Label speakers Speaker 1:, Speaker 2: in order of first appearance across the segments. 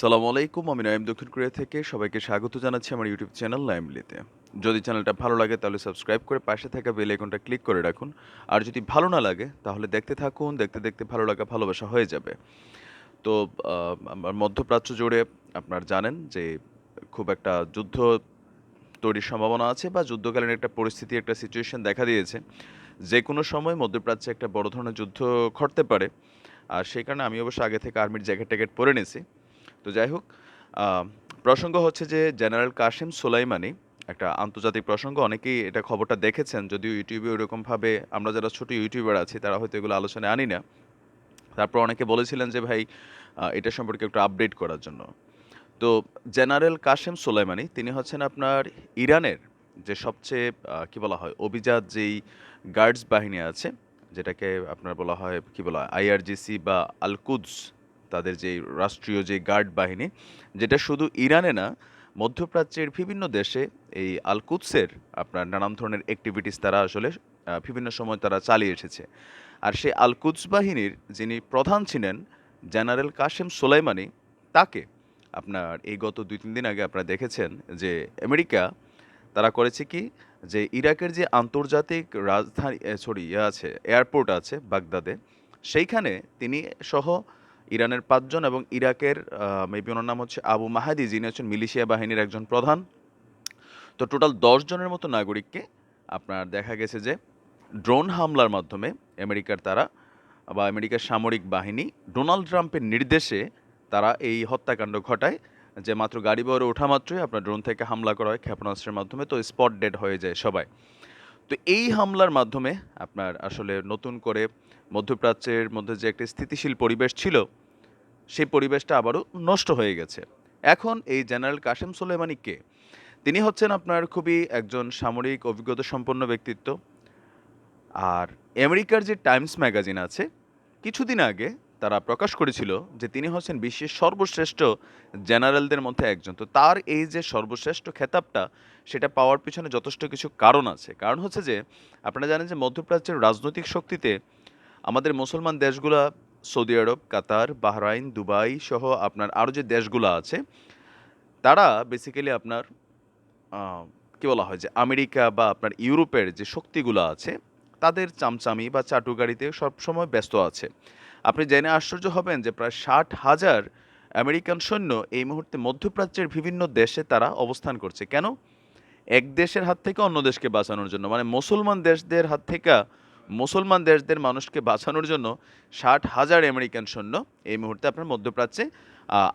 Speaker 1: সালামু আলাইকুম, আমি নাইম দক্ষিণ কোরিয়া থেকে। সবাইকে স্বাগত জানাচ্ছি আমার ইউটিউব চ্যানেল নাইমলিতে যদি চ্যানেলটা ভালো লাগে তাহলে সাবস্ক্রাইব করে পাশে থাকা বেল আইকনটা ক্লিক করে রাখুন। আর যদি ভালো না লাগে তাহলে দেখতে থাকুন, দেখতে দেখতে ভালো লাগা, ভালোবাসা হয়ে যাবে। তো আমার মধ্যপ্রাচ্য জুড়ে আপনার জানেন যে খুব একটা যুদ্ধ তৈরির সম্ভাবনা আছে বা যুদ্ধকালীন একটা পরিস্থিতি, একটা সিচুয়েশন দেখা দিয়েছে। যে কোনো সময় মধ্যপ্রাচ্যে একটা বড় ধরনের যুদ্ধ ঘটতে পারে। আর সেই কারণে আমি অবশ্য আগে থেকে আর্মির জ্যাকেট ট্যাকেট পরে নিয়েছি। তো যাই হোক প্রসঙ্গ হচ্ছে যে জেনারেল কাশিম সোলাইমানি একটা আন্তর্জাতিক প্রসঙ্গ, অনেকেই এটা খবরটা দেখেছেন, যদিও ইউটিউবে ওরকমভাবে আমরা যারা ছোট ইউটিউবার আছি তারা হয়তো এগুলো আলোচনায় আনি না। তারপর অনেকে বলেছিলেন যে ভাই এটা সম্পর্কে একটু আপডেট করার জন্য। তো জেনারেল কাশেম সোলাইমানি, তিনি হচ্ছেন আপনার ইরানের যে সবচেয়ে কি বলা হয়, অভিজাত যেই গার্ডস বাহিনী আছে, যেটাকে আপনার বলা হয়, কি বলা হয় আইআরজিসি বা আলকুদস তাদের যে রাষ্ট্রীয় যে গার্ড বাহিনী, যেটা শুধু ইরানে না, মধ্যপ্রাচ্যের বিভিন্ন দেশে এই আলকুদসের আপনার নানান ধরনের অ্যাক্টিভিটিস তারা আসলে বিভিন্ন সময় তারা চালিয়ে এসেছে। আর সেই আলকুদস বাহিনীর যিনি প্রধান ছিলেন, জেনারেল কাশেম সোলাইমানি, তাকে আপনার এই গত দুই, তিন দিন আগে আপনারা দেখেছেন যে আমেরিকা তারা করেছে কি, যে ইরাকের যে আন্তর্জাতিক রাজধানী সরি ইয়ে আছে, এয়ারপোর্ট আছে বাগদাদে, সেইখানে তিনি সহ ইরানের পাঁচজন এবং ইরাকের মেবি ওনার নাম হচ্ছে আবু মাহাদি, যিনি হচ্ছেন মিলিশিয়া বাহিনীর একজন প্রধান। তো টোটাল দশ জনের মতো নাগরিককে আপনার দেখা গেছে যে ড্রোন হামলার মাধ্যমে আমেরিকার তারা বা আমেরিকার সামরিক বাহিনী ডোনাল্ড ট্রাম্পের নির্দেশে তারা এই হত্যাকাণ্ড ঘটায়, যে মাত্র গাড়ি বহরে ওঠা মাত্রই আপনার ড্রোন থেকে হামলা করা হয় ক্ষেপণাস্ত্রের মাধ্যমে, তো স্পট ডেড হয়ে যায় সবাই। তো এই হামলার মাধ্যমে আপনার আসলে নতুন করে মধ্যপ্রাচ্যের মধ্যে যে একটি স্থিতিশীল পরিবেশ ছিল, সেই পরিবেশটা আবারও নষ্ট হয়ে গেছে। এখন এই জেনারেল কাশেম সোলেমানি কে তিনি হচ্ছেন আপনার খুবই একজন সামরিক অভিজ্ঞতা সম্পন্ন ব্যক্তিত্ব। আর আমেরিকার যে টাইমস ম্যাগাজিন আছে, কিছুদিন আগে তারা প্রকাশ করেছিল যে তিনি হচ্ছেন বিশ্বের সর্বশ্রেষ্ঠ জেনারেলদের মধ্যে একজন। তো তার এই যে সর্বশ্রেষ্ঠ খেতাবটা, সেটা পাওয়ার পিছনে যথেষ্ট কিছু কারণ আছে। কারণ হচ্ছে যে, আপনারা জানেন যে মধ্যপ্রাচ্যের রাজনৈতিক শক্তিতে আমাদের মুসলমান দেশগুলা, Saudi Arab, Qatar, Bahrain, Dubai সহ আপনার আরও যে দেশগুলো আছে, তারা বেসিক্যালি আপনার কী বলা হয় যে আমেরিকা বা আপনার ইউরোপের যে শক্তিগুলো আছে তাদের চামচামি বা চাটুকারিতে সবসময় ব্যস্ত আছে। আপনি জেনে আশ্চর্য হবেন যে প্রায় ষাট হাজার আমেরিকান সৈন্য এই মুহূর্তে মধ্যপ্রাচ্যের বিভিন্ন দেশে তারা অবস্থান করছে। কেন? এক দেশের হাত থেকে অন্য দেশকে বাঁচানোর জন্য। মানে মুসলমান দেশদের হাত থেকে মুসলমান দেশদের মানুষকে বাঁচানোর জন্য ষাট হাজার আমেরিকান সৈন্য এই মুহূর্তে আপনার মধ্যপ্রাচ্যে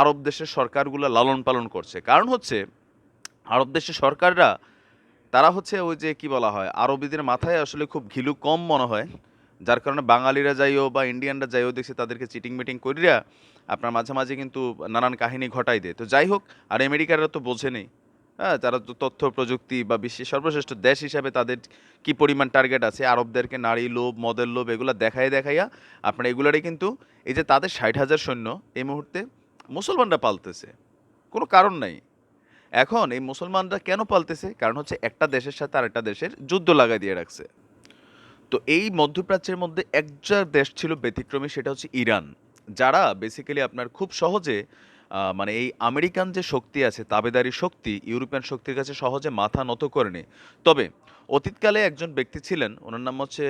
Speaker 1: আরব দেশের সরকারগুলো লালন পালন করছে। কারণ হচ্ছে, আরব দেশের সরকাররা তারা হচ্ছে ওই যে কি বলা হয়, আরবিদের মাথায় আসলে খুব ঘিলু কম মনে হয়। যার কারণে বাঙালিরা যাইও বা ইন্ডিয়ানরা যাইও দেখছে তাদেরকে চিটিং মিটিং করিয়া আপনার মাঝে মাঝে কিন্তু নানান কাহিনী ঘটাই দেয়। তো যাই হোক, আর আমেরিকারা তো বোঝেনি হ্যাঁ তারা তো তথ্য, প্রযুক্তি বা বিশ্বের সর্বশ্রেষ্ঠ দেশ হিসাবে তাদের কি পরিমাণ টার্গেট আছে, আরবদেরকে নারী লোভ, মদের লোভ এগুলো দেখাই দেখাইয়া আপনার এগুলারই কিন্তু এই যে তাদের ষাট হাজার সৈন্য এই মুহূর্তে মুসলমানরা পালতেছে। কোনো কারণ নাই। এখন এই মুসলমানরা কেন পালতেছে? কারণ হচ্ছে একটা দেশের সাথে আরেকটা দেশের যুদ্ধ লাগাই দিয়ে রাখছে। তো এই মধ্যপ্রাচ্যের মধ্যে একটা দেশ ছিল ব্যতিক্রমী, সেটা হচ্ছে ইরান। যারা বেসিক্যালি আপনার খুব সহজে মানে এই আমেরিকান যে শক্তি আছে, তাবেদারি শক্তি, ইউরোপিয়ান শক্তির কাছে সহজে মাথা নত করেনি। তবে অতীতকালে একজন ব্যক্তি ছিলেন, ওনার নাম হচ্ছে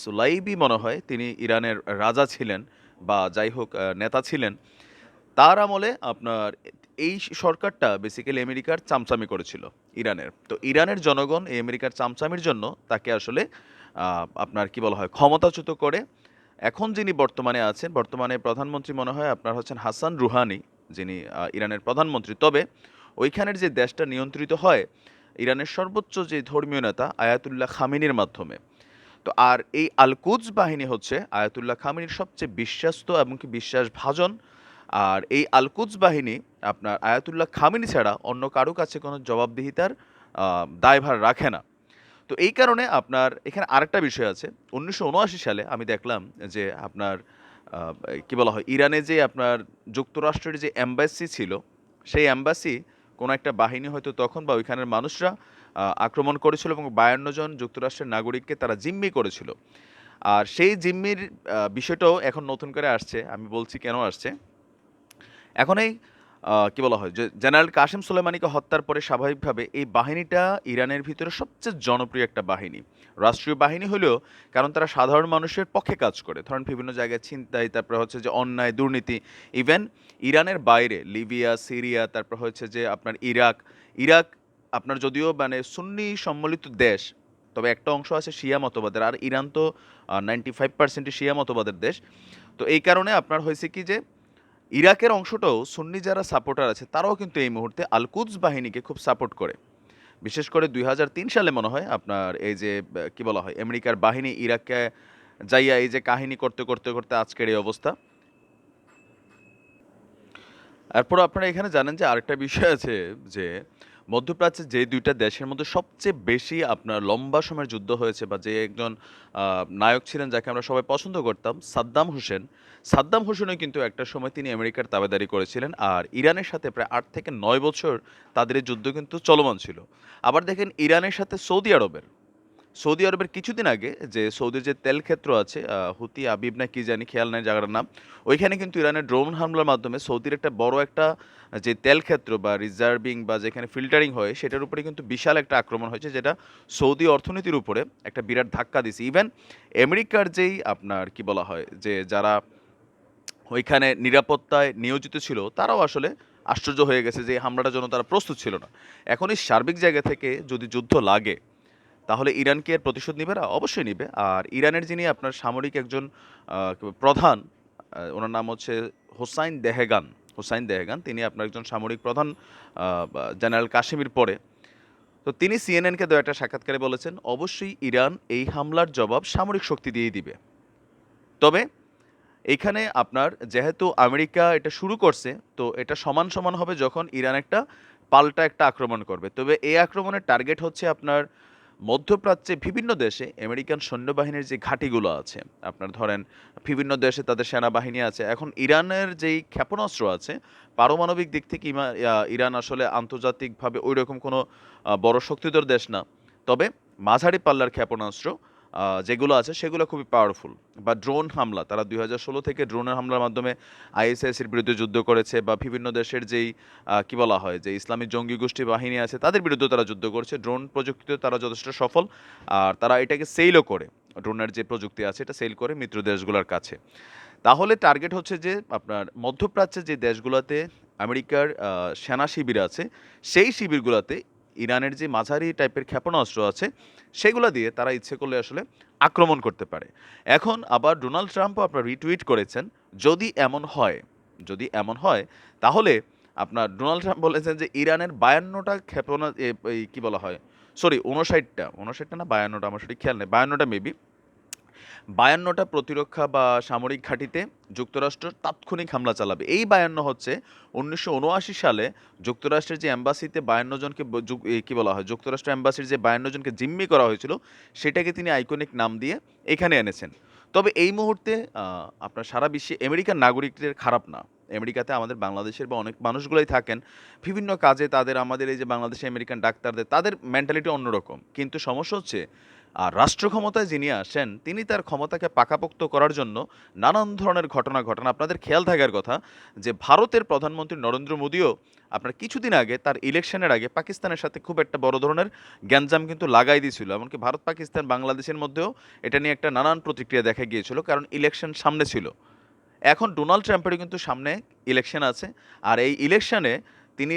Speaker 1: সুলাইবি মনে হয়, তিনি ইরানের রাজা ছিলেন বা যাই হোক নেতা ছিলেন। তার আমলে আপনার এই সরকারটা বেসিক্যালি আমেরিকার চামচামি করেছিল, ইরানের। তো ইরানের জনগণ এই আমেরিকার চামচামির জন্য তাকে আসলে আপনার কি বলা হয়, ক্ষমতাচ্যুত করে। এখন যিনি বর্তমানে আছেন, বর্তমানে প্রধানমন্ত্রী মনে হয় আপনার হচ্ছেন হাসান রুহানি, যিনি ইরানের প্রধানমন্ত্রী। তবে ওইখানের যে দেশটা নিয়ন্ত্রিত হয়, ইরানের সর্বোচ্চ যে ধর্মীয় নেতা আয়াতুল্লাহ খামিনির মাধ্যমে। তো আর এই আলকুজ বাহিনী হচ্ছে আয়াতুল্লাহ খামিনির সবচেয়ে বিশ্বাস্ত এবং কি বিশ্বাসভাজন আর এই আলকুজ বাহিনী আপনার আয়াতুল্লাহ খামিনি ছাড়া অন্য কারও কাছে কোনো জবাবদিহিতার দায়ভার রাখে না। তো এই কারণে আপনার এখানে আরেকটা বিষয় আছে। উনিশশো উনআশি সালে আমি দেখলাম যে আপনার কি বলা হয়, ইরানে যে আপনার যুক্তরাষ্ট্রের যে অ্যাম্বাসি ছিল, সেই অ্যাম্বাসি কোনো একটা বাহিনী হয়তো তখন বা ওইখানের মানুষরা আক্রমণ করেছিল এবং বায়ান্ন জন যুক্তরাষ্ট্রের নাগরিককে তারা জিম্মি করেছিল। আর সেই জিম্মির বিষয়টাও এখন নতুন করে আসছে। আমি বলছি কেন আসছে? এখন এই কি বলা হয়, যে জেনারেল কাসেম সোলেমানিকে হত্যার পরে স্বাভাবিকভাবে এই বাহিনীটা ইরানের ভিতরে সবচেয়ে জনপ্রিয় একটা বাহিনী। রাষ্ট্রীয় বাহিনী হলেও কারণ তারা সাধারণ মানুষের পক্ষে কাজ করে। ধরেন বিভিন্ন জায়গায় ছিনতাই, তারপর হচ্ছে যে অন্যায়, দুর্নীতি ইভেন ইরানের বাইরে, লিবিয়া, সিরিয়া, তারপর হচ্ছে যে আপনার ইরাক। ইরাক আপনার যদিও মানে সুন্নি সম্মিলিত দেশ, তবে একটা অংশ আছে শিয়া মতবাদের, আর ইরান তো নাইনটি ফাইভ পার্সেন্টই শিয়া মতবাদের দেশ। তো এই কারণে আপনার হয়েছে কি যে ইরাকের অংশটাও সুন্নি যারা সাপোর্টার আছে, তারাও কিন্তু এই মুহূর্তে আলকুদস বাহিনীকে খুব সাপোর্ট করে। বিশেষ করে দুই হাজার তিন সালে মনে হয় আপনার এই যে, কি বলা হয়, আমেরিকার বাহিনী ইরাককে যাইয়া এই যে কাহিনী করতে করতে করতে আজকের এই অবস্থা। এরপর আপনারা এখানে জানেন যে আরেকটা বিষয় আছে যে মধ্যপ্রাচ্যের যে দুইটা দেশের মধ্যে সবচেয়ে বেশি আপনার লম্বা সময়ের যুদ্ধ হয়েছে বা যে একজন নায়ক ছিলেন যাকে আমরা সবাই পছন্দ করতাম, সাদ্দাম হোসেন। সাদ্দাম হোসেনও কিন্তু একটা সময় তিনি আমেরিকার তাবেদারি করেছিলেন আর ইরানের সাথে প্রায় আট থেকে নয় বছর তাদের যুদ্ধ কিন্তু চলমান ছিল। আবার দেখেন ইরানের সাথে সৌদি আরবের সৌদি আরবের কিছুদিন আগে যে সৌদির যে তেল ক্ষেত্র আছে হুতি, আবিব না কি জানি, খেয়াল নাই জায়গাটার নাম, ওইখানে কিন্তু ইরানের ড্রোন হামলার মাধ্যমে সৌদির একটা বড় একটা যে তেল ক্ষেত্র বা রিজার্ভিং বা যেখানে ফিল্টারিং হয়, সেটার উপরে কিন্তু বিশাল একটা আক্রমণ হয়েছে, যেটা সৌদি অর্থনীতির উপরে একটা বিরাট ধাক্কা দিছে ইভেন আমেরিকার যেই আপনার কি বলা হয়, যে যারা ওইখানে নিরাপত্তায় নিয়োজিত ছিল, তারাও আসলে আশ্চর্য হয়ে গেছে যে হামলাটার জন্য তারা প্রস্তুত ছিল না। এখন এই সার্বিক জায়গা থেকে যদি যুদ্ধ লাগে তাহলে ইরান কি এর প্রতিশোধ নিবে? না, অবশ্যই নিবে। আর ইরানের যিনি আপনার সামরিক একজন প্রধান ওনার নাম হচ্ছে হোসাইন দেহেগান হোসাইন দেহেগান। তিনি আপনার একজন সামরিক প্রধান জেনারেল কাশ্মীর পরে। তো তিনি সিএনএনকে দেওয়া একটা সাক্ষাৎকারে বলেছেন, অবশ্যই ইরান এই হামলার জবাব সামরিক শক্তি দিয়েই দিবে। তবে এখানে আপনার যেহেতু আমেরিকা এটা শুরু করছে, তো এটা সমান সমান হবে যখন ইরান একটা পাল্টা একটা আক্রমণ করবে। তবে এই আক্রমণের টার্গেট হচ্ছে আপনার মধ্যপ্রাচ্যে বিভিন্ন দেশে আমেরিকান সৈন্যবাহিনীর যে ঘাঁটিগুলো আছে, আপনার ধরেন বিভিন্ন দেশে তাদের সেনাবাহিনী আছে, এখন ইরানের যেই ক্ষেপণাস্ত্র আছে, পারমাণবিক দিক থেকে ইরান আসলে আন্তর্জাতিকভাবে ওই রকম কোনো বড় শক্তিধর দেশ না। তবে মাঝারি পাল্লার ক্ষেপণাস্ত্র যেগুলো আছে সেগুলো খুবই পাওয়ারফুল বা ড্রোন হামলা, তারা দুই হাজার ষোলো থেকে ড্রোনের হামলার মাধ্যমে আইএসআইসির বিরুদ্ধে যুদ্ধ করেছে বা বিভিন্ন দেশের যেই কি বলা হয়, যে ইসলামী জঙ্গি গোষ্ঠী বাহিনী আছে, তাদের বিরুদ্ধে তারা যুদ্ধ করছে। ড্রোন প্রযুক্তিতে তারা যথেষ্ট সফল, আর তারা এটাকে সেলও করে। ড্রোনের যে প্রযুক্তি আছে, এটা সেল করে মিত্র দেশগুলোর কাছে। তাহলে টার্গেট হচ্ছে যে আপনার মধ্যপ্রাচ্যের যে দেশগুলোতে আমেরিকার সেনা শিবির আছে, সেই শিবিরগুলোতে ইরানের যে মাঝারি টাইপের ক্ষেপণাস্ত্র আছে, সেগুলো দিয়ে তারা ইচ্ছে করলে আসলে আক্রমণ করতে পারে। এখন আবার ডোনাল্ড ট্রাম্পও আপনার রিটুইট করেছেন, যদি এমন হয়, যদি এমন হয়, তাহলে আপনার, ডোনাল্ড ট্রাম্প বলেছেন যে ইরানের বায়ান্নটা ক্ষেপণা কি বলা হয়, সরি উনষাটটা উনষাটটা না, বায়ান্নটা, আমার সঠিক খেয়াল নেই, বায়ান্নটা মেবি বায়ান্নটা প্রতিরক্ষা বা সামরিক ঘাঁটিতে যুক্তরাষ্ট্র তাৎক্ষণিক হামলা চালাবে। এই বায়ান্ন হচ্ছে উনিশশো উনআশি সালে যুক্তরাষ্ট্রের যে এম্বাসিতে বায়ান্ন জনকে কি বলা হয়? যুক্তরাষ্ট্র এম্বাসির যে বায়ান্ন জনকে জিম্মি করা হয়েছিল, সেটাকে তিনি আইকনিক নাম দিয়ে এখানে এনেছেন। তবে এই মুহূর্তে আপনার সারা বিশ্বে আমেরিকান নাগরিকদের খারাপ না। আমেরিকাতে আমাদের বাংলাদেশের বা অনেক মানুষগুলোই থাকেন। বিভিন্ন কাজে তাদের, আমাদের এই যে বাংলাদেশে আমেরিকান ডাক্তারদের, তাদের মেন্টালিটি অন্যরকম। কিন্তু সমস্যা হচ্ছে আর রাষ্ট্র ক্ষমতায় যিনি আসেন, তিনি তার ক্ষমতাকে পাকাপোক্ত করার জন্য নানান ধরনের ঘটনা ঘটান। আপনাদের খেয়াল থাকার কথা যে, ভারতের প্রধানমন্ত্রী নরেন্দ্র মোদীও আপনার কিছুদিন আগে তার ইলেকশনের আগে পাকিস্তানের সাথে খুব একটা বড় ধরনের গ্যাঞ্জাম কিন্তু লাগাই দিয়েছিল। এমনকি ভারত, পাকিস্তান, বাংলাদেশের মধ্যেও এটা নিয়ে একটা নানান প্রতিক্রিয়া দেখা গিয়েছিল, কারণ ইলেকশন সামনে ছিল। এখন ডোনাল্ড ট্রাম্পেরও কিন্তু সামনে ইলেকশন আছে। আর এই ইলেকশনে তিনি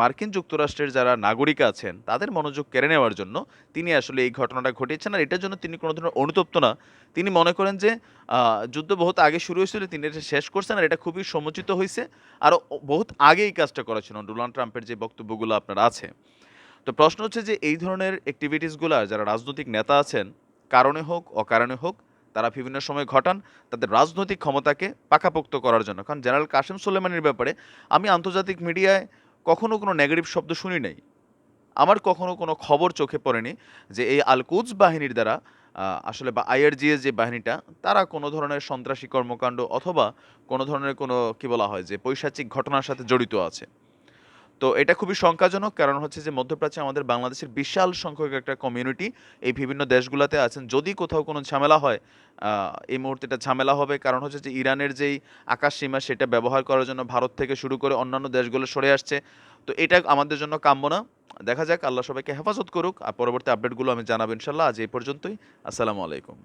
Speaker 1: মার্কিন যুক্তরাষ্ট্রের যারা নাগরিক আছেন, তাদের মনোযোগ কেড়ে নেওয়ার জন্য তিনি আসলে এই ঘটনাটা ঘটিয়েছেন। আর এটার জন্য তিনি কোনো ধরনের অনুতপ্ত না। তিনি মনে করেন যে যুদ্ধ বহুত আগে শুরু হয়েছিল, তিনি এটা শেষ করছেন আর এটা খুবই সমুচিত হয়েছে আর বহুত আগে এই কাজটা করা ছিল, ডোনাল্ড ট্রাম্পের যে বক্তব্যগুলো আপনার আছে। তো প্রশ্ন হচ্ছে যে, এই ধরনের অ্যাক্টিভিটিসগুলো যারা রাজনৈতিক নেতা আছেন, কারণে হোক, অকারণে হোক তারা বিভিন্ন সময় ঘটান তাদের রাজনৈতিক ক্ষমতাকে পাকাপোক্ত করার জন্য। কারণ জেনারেল কাসেম সোলেমানির ব্যাপারে আমি আন্তর্জাতিক মিডিয়ায় কখনো কোনো নেগেটিভ শব্দ শুনি নাই। আমার কখনো কোনো খবর চোখে পড়েনি যে এই আলকুজ বাহিনীর দ্বারা আসলে বা আইআরজিএস যে বাহিনীটা, তারা কোনো ধরনের সন্ত্রাসী কর্মকাণ্ড অথবা কোনো ধরনের কোনো, কি বলা হয়, যে পৈশাচিক ঘটনার সাথে জড়িত আছে। তো এটা খুবই শঙ্কাজনক, কারণ হচ্ছে যে মধ্যপ্রাচ্যে আমাদের বাংলাদেশের বিশাল সংখ্যক একটা কমিউনিটি এই বিভিন্ন দেশগুলোতে আছেন। যদি কোথাও কোনো ঝামেলা হয় এই মুহূর্তে এটা ঝামেলা হবে। কারণ হচ্ছে যে ইরানের যেই আকাশ সীমা, সেটা ব্যবহার করার জন্য ভারত থেকে শুরু করে অন্যান্য দেশগুলো সরে আসছে। তো এটা আমাদের জন্য কাম্য না। দেখা যাক, আল্লাহ সবাইকে হেফাজত করুক। আর পরবর্তী আপডেটগুলো আমি জানাব ইনশাল্লাহ। আজ এই পর্যন্তই। আসসালামু আলাইকুম।